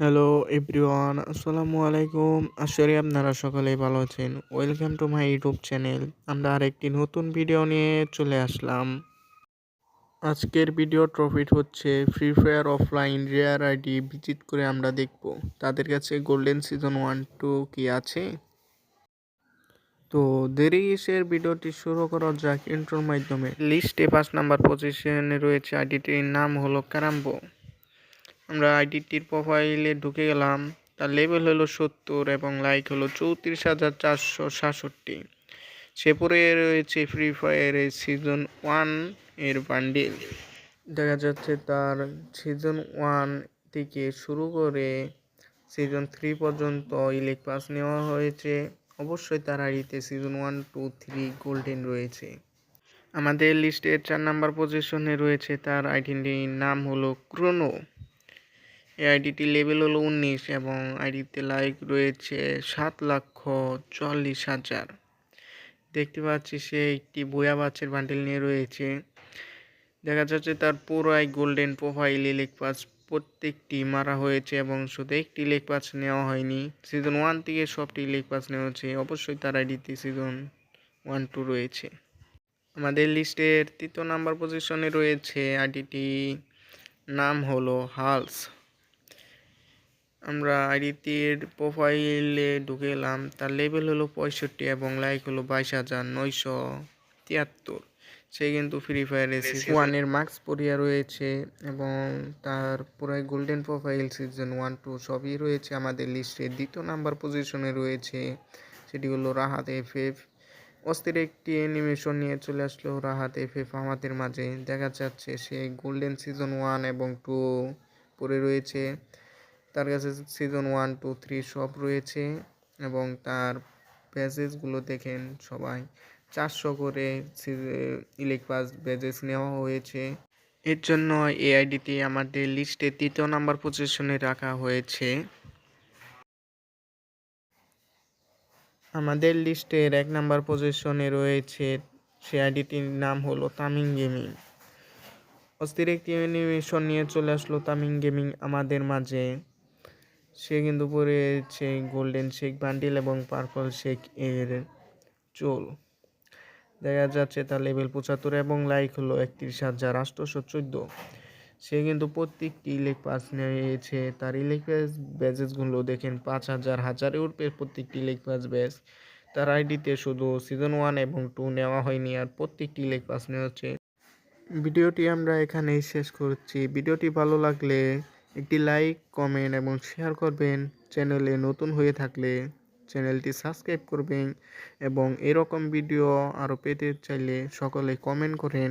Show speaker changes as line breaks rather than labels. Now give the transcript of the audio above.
Hello everyone আসসালামু আলাইকুম আশা করি আপনারা সকলেই ভালো আছেন। Welcome to my YouTube channel আমরা আরেকটি নতুন ভিডিও নিয়ে চলে আসলাম। আজকের ভিডিও ট্রফিট হচ্ছে Free Fire offline rare ID visit করে আমরা দেখব। তাদের কাছে গোল্ডেন সিজন ওয়ান টু কি আছে? তো দেরি কিসের ভিডিওটি শুরু করা যাক। ইন্ট্রোর মাধ্যমে। লিস্টে পাঁচ নাম্বার পজিশনে রয়েছে আইডিটির নাম হলো কারাম্বো আমরা আইডিটির প্রোফাইলে ঢুকে গেলাম। তার লেভেল হলো সত্তর এবং লাইক হলো চৌত্রিশ হাজার চারশো সাতষট্টি। সে পরে রয়েছে ফ্রি ফায়ারের সিজন ওয়ানের বান্ডিল দেখা যাচ্ছে তার সিজন ওয়ান থেকে শুরু করে সিজন থ্রি পর্যন্ত ইলেক পাস নেওয়া হয়েছে। অবশ্যই তার আইডিতে season one two three golden রয়েছে। আমাদের লিস্টের চার নাম্বার পজিশনে রয়েছে তার আইডিটির নাম হলো ক্রোনো এই আইডিটি লেভেল হলো উনিশ এবং আইডিতে লাইক রয়েছে সাত লক্ষ চল্লিশ হাজার। দেখতে পাচ্ছি সে একটি বয়া বাচ্চের বান্ডেল নিয়ে রয়েছে। দেখা যাচ্ছে তার পুরাই গোল্ডেন প্রোফাইল ইলেক পাস প্রত্যেকটি মারা হয়েছে এবং শুধু একটি লেক পাস নেওয়া হয়নি সিজন ওয়ান থেকে সবটি লেক পাস নেওয়া হয়েছে অবশ্যই তার আইডিতে সিজন ওয়ান টু রয়েছে। আমাদের লিস্টের তৃতীয় নাম্বার পজিশনে রয়েছে আইডিটি নাম হলো হালস আমরা আইডিটির প্রোফাইলে ঢুকে এলাম তার লেভেল হলো পঁয়ষট্টি এবং লাইক হলো বাইশ হাজার নয়শো তিয়াত্তর। সে কিন্তু ফ্রি ফায়ারে ওয়ানের মার্কস পরিয়া রয়েছে এবং তার পুরাই golden profile season one two সবই রয়েছে আমাদের লিস্টে দ্বিতীয় নাম্বার পজিশনে রয়েছে সেটি হলো রাহাত এফ এফ অস্থির একটি অ্যানিমেশন নিয়ে চলে আসলো রাহাত এফ এফ আমাদের মাঝে। দেখা যাচ্ছে সে গোল্ডেন সিজন ওয়ান এবং টু পরে রয়েছে। তার কাছে সিজন ওয়ান টু থ্রি সব রয়েছে এবং তার প্যাজেসগুলো দেখেন সবাই। চারশো করে ইলেক পাস ব্যাজেস নেওয়া হয়েছে। এর জন্য এই আইডিটি আমাদের লিস্টে তৃতীয় নাম্বার পজিশনে রাখা হয়েছে। আমাদের লিস্টের এক নাম্বার পজিশনে রয়েছে, সে আইডিটির নাম হলো তামিং গেমিং। অস্থির একটি অ্যানিমেশন নিয়ে চলে আসলো তামিং গেমিং আমাদের মাঝে। সে কিন্তু পরেছে গোল্ডেন শেক বান্ডিল এবং পার্পল শেক এর চোল। দেখা যাচ্ছে তার লেভেল পঁচাত্তর এবং লাইক হলো একত্রিশ হাজার আটশোশো চোদ্দ। সে কিন্তু প্রত্যেকটি ইলেক পাস নিয়েছে। তার ইলেক পাস ব্যাজেসগুলো দেখেন পাঁচ হাজার, হাজারে উঠবে প্রত্যেকটি ইলেক পাস ব্যাচ তার আইডিতে শুধু সিজন ওয়ান এবং টু নেওয়া হয়নি আর প্রত্যেকটি ইলেক পাস নেওয়া হচ্ছে ভিডিওটি আমরা এখানেই শেষ করছি। ভিডিওটি ভালো লাগলে একটি লাইক, কমেন্ট এবং শেয়ার করবেন। চ্যানেলে নতুন হয়ে থাকলে চ্যানেলটি সাবস্ক্রাইব করবেন এবং এরকম ভিডিও আরও পেতে চাইলে সকলে কমেন্ট করেন।